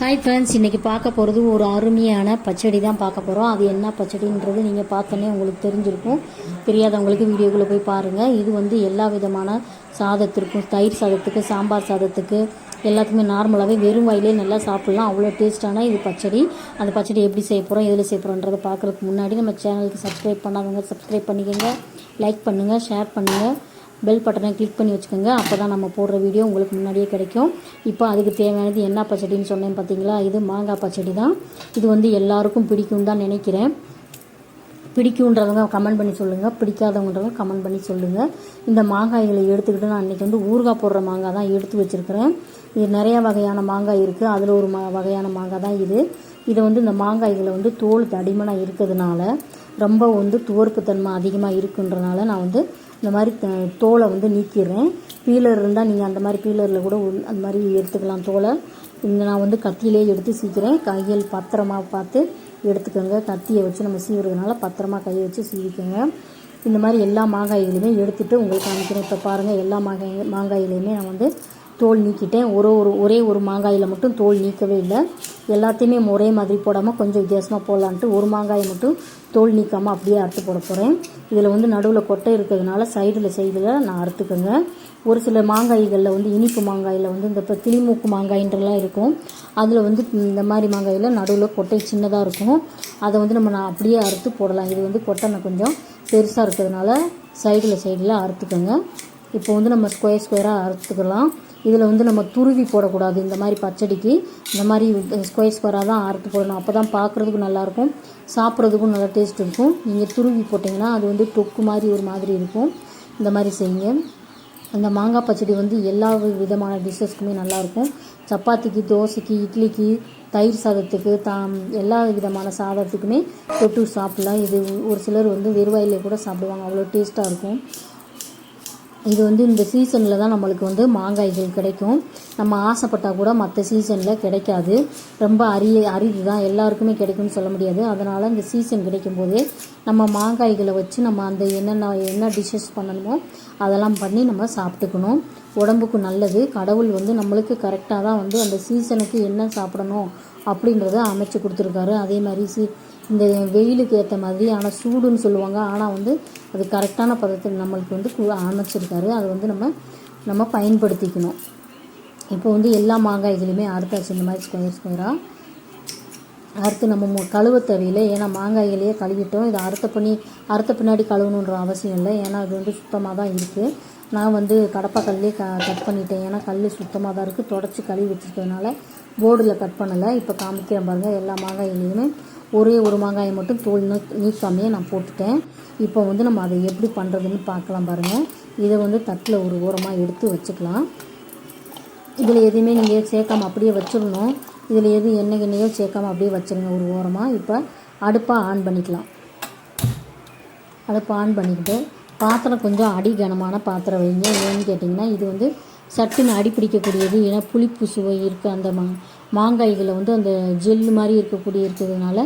Hi friends இன்றைக்கி பார்க்க போகிறது ஒரு அருமையான பச்சடி தான் பார்க்க போகிறோம் அது என்ன பச்சடின்றது நீங்கள் பார்த்தோன்னே உங்களுக்கு தெரிஞ்சிருக்கும். தெரியாதவங்களுக்கு வீடியோக்குள்ளே போய் பாருங்கள் இது வந்து எல்லா விதமான சாதத்திற்கும் தயிர் சாதத்துக்கு சாம்பார் சாதத்துக்கு எல்லாத்துக்குமே நார்மலாகவே வெறும் வாயிலே நல்லா சாப்பிட்லாம். அவ்வளோ டேஸ்ட்டான இது பச்சடி. அந்த பச்சடி எப்படி செய்ய போகிறோம் எதில் செய்ய போகிறோன்றதை பார்க்குறதுக்கு முன்னாடி நம்ம சேனலுக்கு சப்ஸ்கிரைப் பண்ணாதவங்க சப்ஸ்கிரைப் பண்ணிக்கோங்க. லைக் பண்ணுங்கள் ஷேர் பண்ணுங்கள் பெல் பட்டனை கிளிக் பண்ணி வச்சுக்கோங்க. அப்போ தான் நம்ம போடுற வீடியோ உங்களுக்கு முன்னாடியே கிடைக்கும். இப்போ அதுக்கு தேவையானது என்ன பச்சடின்னு சொன்னேன் பார்த்தீங்களா இது மாங்காய் பச்சடி தான். இது வந்து எல்லாருக்கும் பிடிக்கும் தான் நினைக்கிறேன். பிடிக்குன்றவங்க கமெண்ட் பண்ணி சொல்லுங்கள் பிடிக்காதவங்கன்றவங்க கமெண்ட் பண்ணி சொல்லுங்கள் இந்த மாங்காய்களை எடுத்துக்கிட்டு நான் இன்றைக்கி வந்து ஊறுகாய் போடுற மாங்காய் தான் எடுத்து வச்சுருக்கிறேன். இது நிறையா வகையான மாங்காய் இருக்குது அதில் ஒரு மா வகையான மாங்காய் தான் இது. இதை வந்து இந்த மாங்காய்களை வந்து தோல் தடிமனாக இருக்கிறதுனால ரொம்ப வந்து துவர்ப்புத்தன்மை அதிகமாக இருக்குன்றனால நான் வந்து இந்த மாதிரி தோலை வந்து நீக்கிடுறேன். பீலர் இருந்தால் நீங்கள் அந்த மாதிரி பீலரில் கூட அந்த மாதிரி எடுத்துக்கலாம் தோலை. இந்த நான் வந்து கத்தியிலே எடுத்து சீக்கிறேன். கையில் பத்திரமாக பார்த்து எடுத்துக்கோங்க. கத்தியை வச்சு நம்ம சீவுறதுனால பத்திரமா கையை வச்சு சீவிக்கோங்க. இந்த மாதிரி எல்லா மாங்காய்களையுமே எடுத்துகிட்டு உங்களுக்கு காமிக்கிறேன். இப்போ பாருங்கள் எல்லா மாங்காய் மாங்காயிலையுமே நான் வந்து தோல் நீக்கிட்டேன். ஒரு ஒரு ஒரே ஒரு மாங்காயில் மட்டும் தோல் நீக்கவே இல்லை. எல்லாத்தையுமே ஒரே மாதிரி போடாமல் கொஞ்சம் வித்தியாசமாக போடலான்ட்டு ஒரு மாங்காயை மட்டும் தோல் நீக்காமல் அப்படியே அறுத்து போட போகிறேன் இதில் வந்து நடுவில் கொட்டை இருக்கிறதுனால சைடில் சைடில் நான் அறுத்துக்கோங்க. ஒரு சில மாங்காய்களில் வந்து இனிப்பு மாங்காயில் வந்து இந்த இப்போ கிளிமூக்கு மாங்காயின்றலாம் இருக்கும். அதில் வந்து இந்த மாதிரி மாங்காயில் நடுவில் கொட்டை சின்னதாக இருக்கும். அதை வந்து நம்ம நான் அப்படியே அறுத்து போடலாம். இது வந்து கொட்டை கொஞ்சம் பெருசாக இருக்கிறதுனால சைடில் சைடில் அறுத்துக்கோங்க. இப்போ வந்து நம்ம ஸ்கொயர் ஸ்கொயராக அறுத்துக்கலாம். இதில் வந்து நம்ம துருவி போடக்கூடாது. இந்த மாதிரி பச்சடிக்கு இந்த மாதிரி ஸ்கொயர் ஸ்கொயராக தான் அறுத்து போடணும். அப்போ தான் பார்க்குறதுக்கும் நல்லாயிருக்கும். சாப்பிட்றதுக்கும் நல்லா டேஸ்ட் இருக்கும். நீங்கள் துருவி போட்டிங்கன்னா அது வந்து தொக்கு மாதிரி ஒரு மாதிரி இருக்கும். இந்த மாதிரி செய்யுங்க. அந்த மாங்காய் பச்சடி வந்து எல்லா விதமான டிஷ்ஷஸ்க்குமே நல்லாயிருக்கும். சப்பாத்திக்கு தோசைக்கு இட்லிக்கு தயிர் சாதத்துக்கு தாம் எல்லா விதமான சாதத்துக்குமே தொட்டு சாப்பிடலாம். இது ஒரு சிலர் வந்து வெறுவாயிலே கூட சாப்பிடுவாங்க. அவ்வளோ டேஸ்ட்டாக இருக்கும். இது வந்து இந்த சீசனில் தான் நம்மளுக்கு வந்து மாங்காய்கள் கிடைக்கும். நம்ம ஆசைப்பட்டால் கூட மற்ற சீசனில் கிடைக்காது. ரொம்ப அரிய அரிது தான் எல்லாருக்குமே கிடைக்கும்னு சொல்ல முடியாது. அதனால் இந்த சீசன் கிடைக்கும் போதே நம்ம மாங்காய்களை வச்சு நம்ம அந்த என்னென்ன என்ன டிஷ்ஷஸ் பண்ணணுமோ அதெல்லாம் பண்ணி நம்ம சாப்பிட்டுக்கணும். உடம்புக்கு நல்லது. கடவுள் வந்து நம்மளுக்கு கரெக்டாக தான் வந்து அந்த சீசனுக்கு என்ன சாப்பிடணும் அப்படின்றத அமைச்சு கொடுத்துருக்காரு. அதே மாதிரி சி இந்த வெயிலுக்கு ஏற்ற மாதிரி ஆனால் சூடுன்னு சொல்லுவாங்க. ஆனால் வந்து அது கரெக்டான பதத்தில் நம்மளுக்கு வந்து அமைச்சிருக்காரு. அதை வந்து நம்ம நம்ம பயன்படுத்திக்கணும். இப்போ வந்து எல்லா மாங்காய்களையுமே அறுத்தாச்சு. இந்த மாதிரி ஸ்கொயர் ஸ்கொயராக அறுத்து நம்ம மு- கழுவ தேவையில்லை. ஏன்னா மாங்காய்களையே கழுவிட்டோம். இதை அறுத்த பண்ணி அறுத்த பின்னாடி கழுவணுன்ற அவசியம் இல்லை. ஏன்னா அது வந்து சுத்தமாக தான் இருக்குது நான் வந்து கடப்பாக்கல்லே க கட் பண்ணிட்டேன். ஏன்னா கல் சுத்தமாக தான் இருக்குது தொடச்சி கழுவி வச்சுருக்கிறதுனால போர்டில் கட் பண்ணலை. இப்போ காமிக்கிறேன் பாருங்கள் எல்லா மாங்காயிலையுமே ஒரே ஒரு மாங்காயை மட்டும் தோல் நீ- நீக்காமையே நான் போட்டுட்டேன். இப்போ வந்து நம்ம அதை எப்படி பண்ணுறதுன்னு பார்க்கலாம் பாருங்கள் இதை வந்து தட்டில் ஒரு ஓரமாக எடுத்து வச்சுக்கலாம். இதில் எதுவுமே நீங்கள் சேர்க்காமல் அப்படியே வச்சிடணும். இதில் எது எண்ணெய் எண்ணெயோ சேர்க்காம அப்படியே வச்சுருங்க. ஒரு ஓரமாக இப்போ அடுப்பாக ஆன் பண்ணிக்கலாம். அடுப்பை ஆன் பண்ணிக்கிட்டு பாத்திரம் கொஞ்சம் அடி கனமான பாத்திரம் வைங்க. ஏன்னு கேட்டிங்கன்னா இது வந்து சட்டுன்னு அடி பிடிக்கக்கூடியது. ஏன்னா புளிப்பு சுவை இருக்குது அந்த மா மாங்காய்களை வந்து அந்த ஜெல்லு மாதிரி இருக்கக்கூடிய இருக்கிறதுனால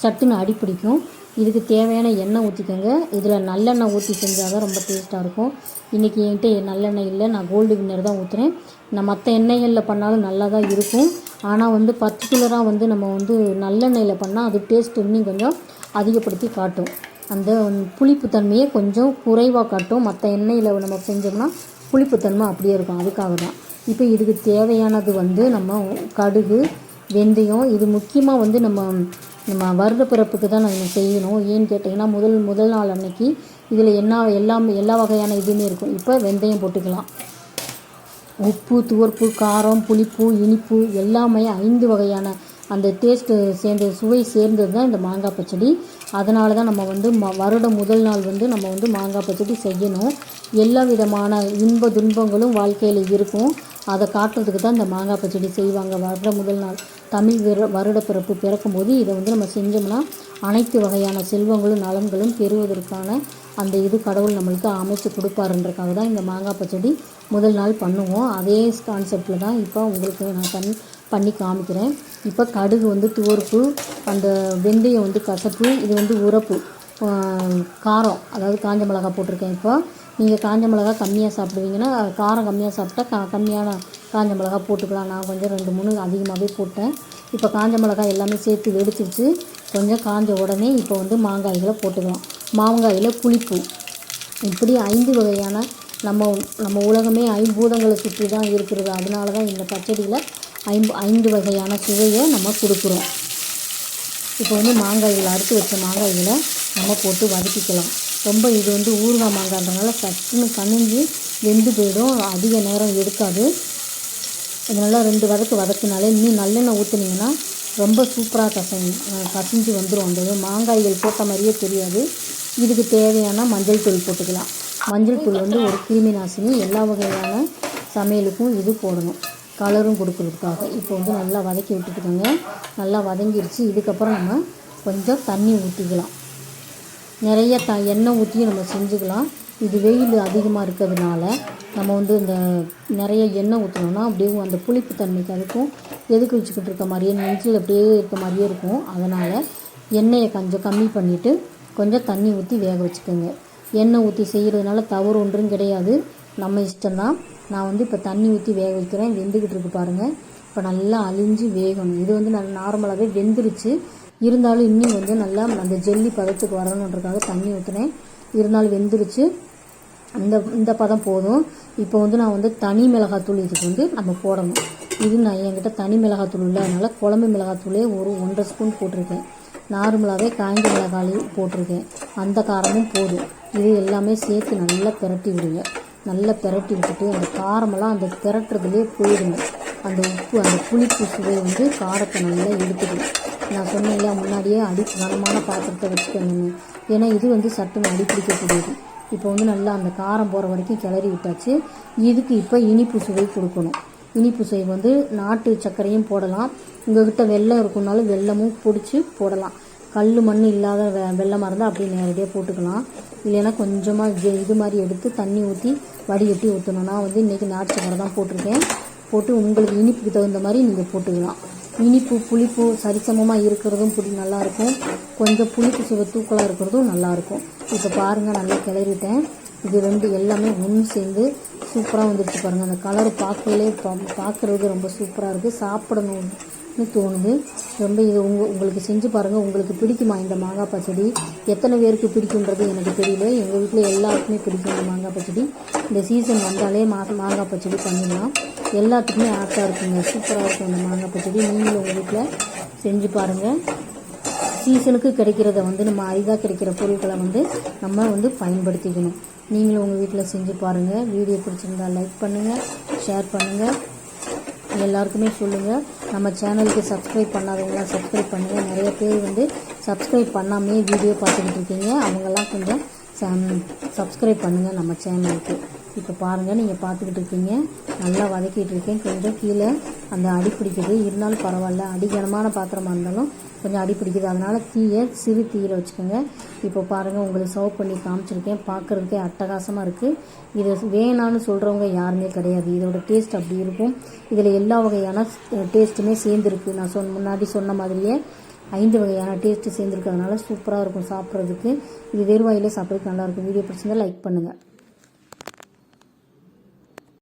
சட்டுன்னு அடி பிடிக்கும். இதுக்கு தேவையான எண்ணெய் ஊற்றிக்கோங்க இதில் நல்லெண்ணெய் ஊற்றி செஞ்சால் தான் ரொம்ப டேஸ்ட்டாக இருக்கும். இன்றைக்கி என்கிட்ட நல்லெண்ணெய் இல்லை. நான் கோல்டு வின்னர் தான் ஊற்றுறேன் நான் மற்ற எண்ணெய்களில் பண்ணாலும் நல்லா தான் இருக்கும். ஆனால் வந்து பர்டிகுலராக வந்து நம்ம வந்து நல்லெண்ணெயில் பண்ணால் அது டேஸ்ட் இன்னும் கொஞ்சம் அதிகப்படுத்தி காட்டும். அந்த புளிப்புத்தன்மையை கொஞ்சம் குறைவாக காட்டும். மற்ற எண்ணெயில் நம்ம செஞ்சோம்னா புளிப்புத்தன்மை அப்படியே இருக்கும். அதுக்காக தான் இப்போ இதுக்கு தேவையானது வந்து நம்ம கடுகு வெந்தயம் இது முக்கியமாக வந்து நம்ம நம்ம வருட பிறப்புக்கு தான் நம்ம செய்யணும். ஏன்னு கேட்டிங்கன்னா முதல் முதல் நாள் அன்னைக்கு இதில் என்ன எல்லாம் எல்லா வகையான இதுவுமே இருக்கும். இப்போ வெந்தயம் போட்டுக்கலாம். உப்பு துவர்ப்பு காரம் புளிப்பு இனிப்பு எல்லாமே ஐந்து வகையான அந்த டேஸ்ட்டு சேர்ந்த சுவை சேர்ந்தது தான் இந்த மாங்காய் பச்சடி. அதனால தான் நம்ம வந்து ம வருடம் முதல் நாள் வந்து நம்ம வந்து மாங்காய் பச்சடி செய்யணும். எல்லா விதமான இன்ப துன்பங்களும் வாழ்க்கையில் இருக்கும். அதை காட்டுறதுக்கு தான் இந்த மாங்காய் பச்சடி செய்வாங்க வருட முதல் நாள். தமிழ் விர வருட பிறப்பு பிறக்கும்போது இதை வந்து நம்ம செஞ்சோம்னா அனைத்து வகையான செல்வங்களும் நலன்களும் பெறுவதற்கான அந்த இது கடவுள் நம்மளுக்கு அமைச்சு கொடுப்பாருன்றக்காக தான் இந்த மாங்காய் பச்சடி முதல் நாள் பண்ணுவோம். அதே கான்செப்டில் தான் இப்போ உங்களுக்கு நான் கண் பண்ணி காமிக்கிறேன். இப்போ கடுகு வந்து துவர்ப்பு அந்த வெந்தயம் வந்து கசப்பு இது வந்து உரப்பு காரம் அதாவது காஞ்ச மிளகா போட்டிருக்கேன் இப்போ. நீங்கள் காஞ்ச மிளகா கம்மியாக சாப்பிடுவீங்கன்னா காரம் கம்மியாக சாப்பிட்டா கா கம்மியான காஞ்ச மிளகா போட்டுக்கலாம். நான் கொஞ்சம் ரெண்டு மூணு அதிகமாகவே போட்டேன். இப்போ காஞ்ச மிளகாய் எல்லாமே சேர்த்து வெடிச்சிருச்சு. கொஞ்சம் காஞ்ச உடனே இப்போ வந்து மாங்காய்களை போட்டுக்கலாம். மாங்காயில் புளிப்பு. இப்படி ஐந்து வகையான நம்ம நம்ம உலகமே ஐம்பூதங்களை சுற்றி தான் இருக்கிறது. அதனால தான் இந்த பச்சடியில் ஐம்பு ஐந்து வகையான சுவையை நம்ம கொடுக்குறோம். இப்போ வந்து மாங்காய்களை அறுத்து வச்ச மாங்காய்களை நம்ம போட்டு வதக்கிக்கலாம். ரொம்ப இது வந்து ஊறுகாய் மாங்காய்ன்றனால சட்டுன்னு கனிஞ்சு வெந்து போயிடும். அதிக நேரம் எடுக்காது. அதனால் ரெண்டு வதக்கு வதக்குனாலே இன்னும் நல்லெண்ணெய் ஊற்றுனீங்கன்னா ரொம்ப சூப்பராக கசை கசிஞ்சு வந்துடும் அந்த மாங்காய்கள் போட்ட மாதிரியே தெரியாது. இதுக்கு தேவையான மஞ்சள் தூள் போட்டுக்கலாம். மஞ்சள் தூள் வந்து ஒரு கிருமி நாசினி எல்லா வகையான சமையலுக்கும் இது போடணும். கலரும் கொடுக்கறதுக்காக. இப்போ வந்து நல்லா வதக்கி விட்டுட்டுக்கோங்க. நல்லா வதங்கிருச்சு. இதுக்கப்புறம் நம்ம கொஞ்சம் தண்ணி ஊற்றிக்கலாம் நிறைய த எண்ணெய் ஊற்றியும் நம்ம செஞ்சுக்கலாம். இது வெயில் அதிகமாக இருக்கிறதுனால நம்ம வந்து இந்த நிறைய எண்ணெய் ஊற்றினோம்னா அப்படியே அந்த புளிப்பு தன்மைக்கு அதுக்கும் எதுக்கு வச்சுக்கிட்டு இருக்க மாதிரியே நெஞ்சில் அப்படியே இருக்க மாதிரியே இருக்கும். அதனால் எண்ணெயை கொஞ்சம் கம்மி பண்ணிவிட்டு கொஞ்சம் தண்ணி ஊற்றி வேக வச்சுக்கோங்க. எண்ணெய் ஊற்றி செய்கிறதுனால தவறு ஒன்றும் கிடையாது. நம்ம இஷ்டம்தான். நான் வந்து இப்போ தண்ணி ஊற்றி வேக வைக்கிறேன். வெந்துக்கிட்டு இருக்கு பாருங்கள் இப்போ நல்லா அழிஞ்சு வேகணும். இது வந்து நல்லா நார்மலாகவே வெந்துருச்சு. இருந்தாலும் இன்னும் வந்து நல்லா அந்த ஜெல்லி பதத்துக்கு வரணுன்றதுக்காக தண்ணி ஊற்றுனேன் இருந்தாலும் வெந்துருச்சு. இந்த இந்த பதம் போதும். இப்போ வந்து நான் வந்து தனி மிளகாத்தூள் இதுக்கு வந்து நம்ம போடணும். இது நான் என்கிட்ட தனி மிளகாத்தூள் இல்லை அதனால் குழம்பு மிளகாத்தூளே ஒரு ஒன்றரை ஸ்பூன் போட்டிருக்கேன். நார்மலாகவே காய்ந்த மிளகாய் போட்டிருக்கேன். அந்த காரமும் போதும். இது எல்லாமே சேர்த்து நல்லா பிரட்டி விடுங்க. நல்லா பிரட்டி விட்டுட்டு அந்த காரமெல்லாம் அந்த திரட்டுறதுலேயே போயிடுங்க. அந்த உப்பு அந்த புளிப்பு சுவை வந்து காரத்தை நல்லா எடுத்துக்கணும் நான் சொன்னேன் இல்லையா முன்னாடியே அடி கனமான பாத்திரத்தை வச்சுக்கணும் ஏன்னா இது வந்து சட்டுன்னு அடி பிடிக்கக்கூடியது. இப்போ வந்து நல்லா அந்த காரம் போகிற வரைக்கும் கிளறி விட்டாச்சு. இதுக்கு இப்போ இனிப்பு சுவை கொடுக்கணும். இனிப்பு சுவை வந்து நாட்டு சர்க்கரையும் போடலாம். உங்கள்கிட்ட வெள்ளம் இருக்குனாலும் வெல்லமும் பிடிச்சி போடலாம். கல் மண் இல்லாத வெ வெள்ளமாக இருந்தால் அப்படியே நேரடியாக போட்டுக்கலாம். இல்லைன்னா கொஞ்சமாக ஜெ இது மாதிரி எடுத்து தண்ணி ஊற்றி வடிகட்டி ஊற்றணும் நான் வந்து இன்றைக்கி நாட்டு சக்கரை தான் போட்டிருக்கேன். போட்டு உங்களுக்கு இனிப்புக்கு தகுந்த மாதிரி நீங்கள் போட்டுக்கலாம். இனிப்பு புளிப்பு சரிசமமாக இருக்கிறதும் புடி நல்லாயிருக்கும் கொஞ்சம் புளிப்பு சுவை தூக்கலாக இருக்கிறதும் நல்லாயிருக்கும் இப்போ பாருங்கள் நல்லா கிளறிட்டேன். இது ரெண்டு எல்லாமே ஒன்று சேர்ந்து சூப்பராக வந்துருச்சு பாருங்கள் அந்த கலர் பார்க்கலே பார்க்குறது ரொம்ப சூப்பராக இருக்குது சாப்பிடணும். தோணுது. ரொம்ப இது உங்கள் உங்களுக்கு செஞ்சு பாருங்கள் உங்களுக்கு பிடிக்குமா இந்த மாங்காய் பச்சடி? எத்தனை பேருக்கு பிடிக்குன்றது எனக்கு தெரியல. எங்கள் வீட்டில் எல்லாருக்குமே பிடிக்கும் இந்த மாங்காய் பச்சடி. இந்த சீசன் வந்தாலே மா மாங்காய் பச்சடி பண்ணிடலாம். எல்லாத்துக்குமே ஆப்டாக இருக்குங்க. சூப்பராக இருக்கும் இந்த மாங்காய் பச்சடி. நீங்களும் உங்கள் வீட்டில் செஞ்சு பாருங்கள் சீசனுக்கு கிடைக்கிறத வந்து நம்ம அரிதாக கிடைக்கிற பொருட்களை வந்து நம்ம வந்து பயன்படுத்திக்கணும். நீங்களும் உங்கள் வீட்டில் செஞ்சு பாருங்கள் வீடியோ பிடிச்சிருந்தா லைக் பண்ணுங்கள் ஷேர் பண்ணுங்கள் எல்லாருக்குமே சொல்லுங்கள் நம்ம சேனலுக்கு சப்ஸ்கிரைப் பண்ணாதவங்களாம் சப்ஸ்கிரைப் பண்ணுங்கள் நிறைய பேர் வந்து சப்ஸ்கிரைப் பண்ணாமே வீடியோ பார்த்துக்கிட்டு இருக்கீங்க. அவங்கெல்லாம் கொஞ்சம் சப்ஸ்கிரைப் பண்ணுங்கள் நம்ம சேனலுக்கு. இப்போ பாருங்கள் நீங்கள் பார்த்துக்கிட்டு இருக்கீங்க. நல்லா வதக்கிட்டு இருக்கேன். கொஞ்சம் கீழே அந்த அடி பிடிக்குது. இருந்தாலும் பரவாயில்ல. அடிகனமான பாத்திரமாக இருந்தாலும் கொஞ்சம் அடி பிடிக்குது. அதனால் தீயை சிறு தீயில் வச்சுக்கோங்க. இப்போ பாருங்கள் உங்களுக்கு சர்வ் பண்ணி காமிச்சிருக்கேன். பார்க்குறதுக்கே அட்டகாசமாக இருக்குது இதை வேணான்னு சொல்கிறவங்க யாருமே கிடையாது. இதோட டேஸ்ட் அப்படி இருக்கும். இதில் எல்லா வகையான டேஸ்ட்டுமே சேர்ந்துருக்கு. நான் சொன்ன முன்னாடி சொன்ன மாதிரியே ஐந்து வகையான டேஸ்ட்டு சேர்ந்துருக்கிறதுனால சூப்பராக இருக்கும் சாப்பிட்றதுக்கு. இது வெறுவாயிலே சாப்பிட்றதுக்கு நல்லாயிருக்கும் வீடியோ பிடிச்சிருந்தால் லைக் பண்ணுங்கள்